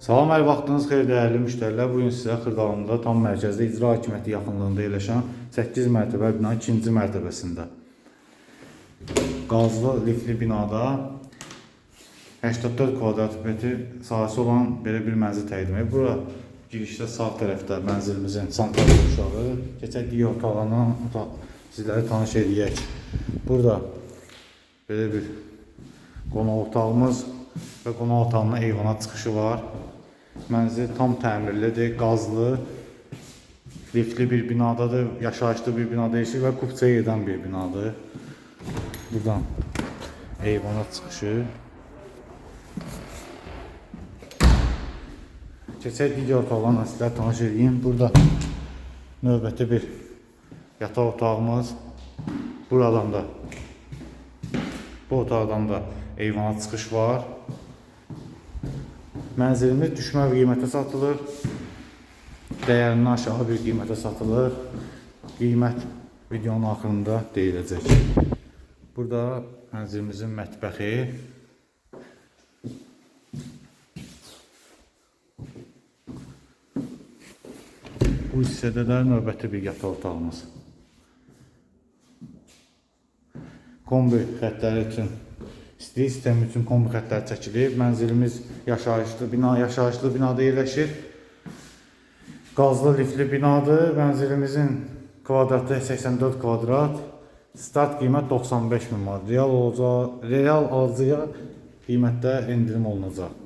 Salam, hər vaxtınız xeyir dəyərli müştərilər. Bu gün sizə Xırdalında tam mərkəzdə icra hakimiyyəti yaxınlığında yerləşən 8 mərtəbə bina 2-ci mərtəbəsində qazlı liftli binada 84 kvadrat metr sahəsi olan belə bir mənzil təqdim edir. Bura girişdə sağ tərəfdə mənzilimizin sanitar uşağı, keçək digər otaqlarına otaq sizləri tanış edək. Burada belə bir qonaq otağımız və qonaq otağının eyvana çıxışı var. Mənzil tam təmirlidir, qazlı, liftli bir binadadır, yaşayışlı bir binada yaşayır və kupçaya gedən bir binadır. Buradan eyvana çıxışı. Keçək digər otaqlarla sizlərə tanış edeyim. Burada növbəti bir yataq otağımız. Buradan da bu otaqdan da eyvana çıxış var. Mənzilimiz düşmə bir qiymətə satılır. Dəyərindən aşağı bir qiymətə satılır. Qiymət videonun axırında deyiləcək. Burada mənzilimizin mətbəxi. Bu hissədə də növbəti bir yataq otağımız. Kombi xəttləri üçün istilik sistemi üçün kombi xəttləri çəkilib. Mənzilimiz yaşayışlı bina, yaşayışlı binada yerləşir. Qazlı liftli binadır. Mənzilimizin kvadratı 84 kvadrat. Start qiymət 95 min manat. Real olacaq, real alıcıya qiymətdə endirim olunacaq.